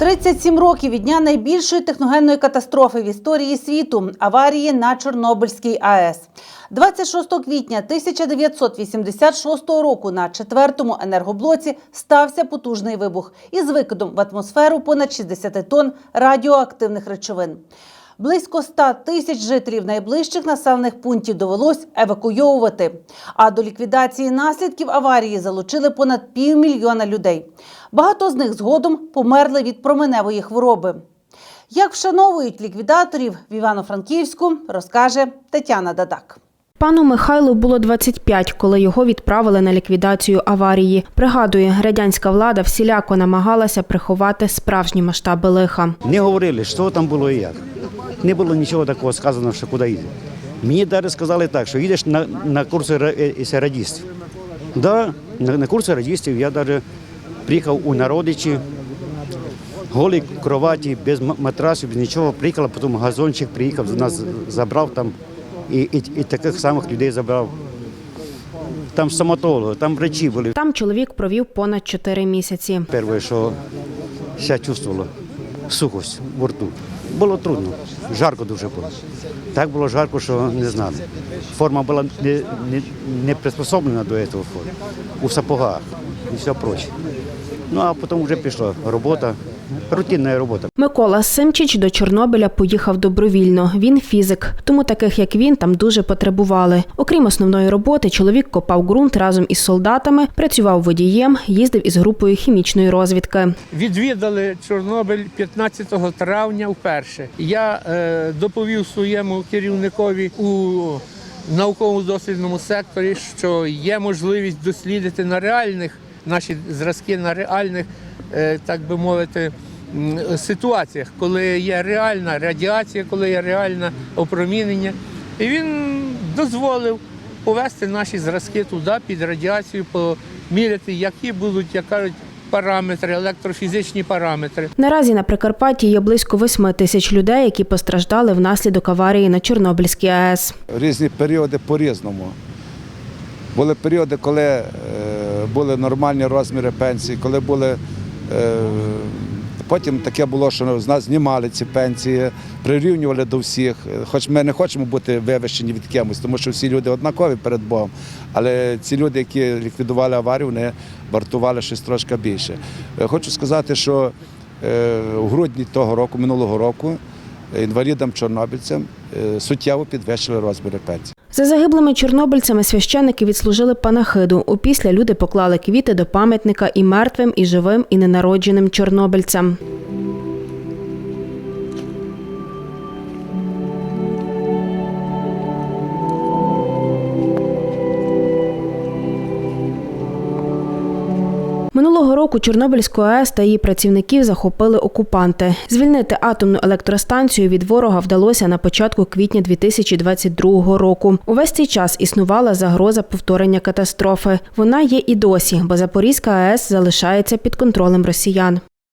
37 років від дня найбільшої техногенної катастрофи в історії світу аварії на Чорнобильській АЕС. 26 квітня 1986 року на четвертому енергоблоці стався потужний вибух із викидом в атмосферу понад 60 тонн радіоактивних речовин. Близько 100 тисяч жителів найближчих населених пунктів довелось евакуйовувати. А до ліквідації наслідків аварії залучили понад півмільйона людей. Багато з них згодом померли від променевої хвороби. Як вшановують ліквідаторів в Івано-Франківську, розкаже Тетяна Дадак. Пану Михайлу було 25, коли його відправили на ліквідацію аварії. Пригадує, радянська влада всіляко намагалася приховати справжні масштаби лиха. Не говорили, що там було і як. Не було нічого такого сказано, що куди йде. Мені навіть сказали так, що їдеш на, на курси радістів. Да, на, на курси радістів я навіть приїхав у народичі, голій кроваті, без матрасів, без нічого. Приїхав, потім газончик приїхав, нас забрав там і, і, і таких самих людей забрав. Там стоматологи, там врачі були. Там чоловік провів понад 4 місяці. Перше, що я чувствувала сухость в рту. Було трудно, жарко дуже було. Так було жарко, що не знали. Форма була не, не, не приспособлена до цього форми. У сапогах і все проче. Ну а потім вже пішла робота, рутинна робота. Микола Симчич до Чорнобиля поїхав добровільно. Він фізик, тому таких як він там дуже потребували. Окрім основної роботи, чоловік копав ґрунт разом із солдатами, працював водієм, їздив із групою хімічної розвідки. Відвідали Чорнобиль 15 травня вперше. Я е, доповів своєму керівникові у науково-дослідному секторі, що є можливість дослідити на реальних наші зразки на реальних, е, так би мовити, ситуаціях, коли є реальна радіація, коли є реальне опромінення. І він дозволив повести наші зразки туди під радіацію, поміряти, які будуть, як кажуть, параметри, електрофізичні параметри. Наразі на Прикарпатті є близько 8 тисяч людей, які постраждали внаслідок аварії на Чорнобильській АЕС. різні періоди по-різному. Були періоди, коли е, були нормальні розміри пенсій, коли були. Е, потім таке було, що з нас знімали ці пенсії, прирівнювали до всіх. Хоч ми не хочемо бути вивищені від кимось, тому що всі люди однакові перед Богом. Але ці люди, які ліквідували аварію, вони вартували щось трошки більше. Е, Хочу сказати, що е, у грудні того року, минулого року, е, суттєво підвищили розміри пенсій. За загиблими чорнобильцями священики відслужили панахиду. Опісля люди поклали квіти до пам'ятника і мертвим, і живим, і ненародженим чорнобильцям. Минулого року Чорнобильську АЕС та її працівників захопили окупанти. Звільнити атомну електростанцію від ворога вдалося на початку квітня 2022 року. Увесь цей час існувала загроза повторення катастрофи. Вона є і досі, бо Запорізька АЕС залишається під контролем росіян.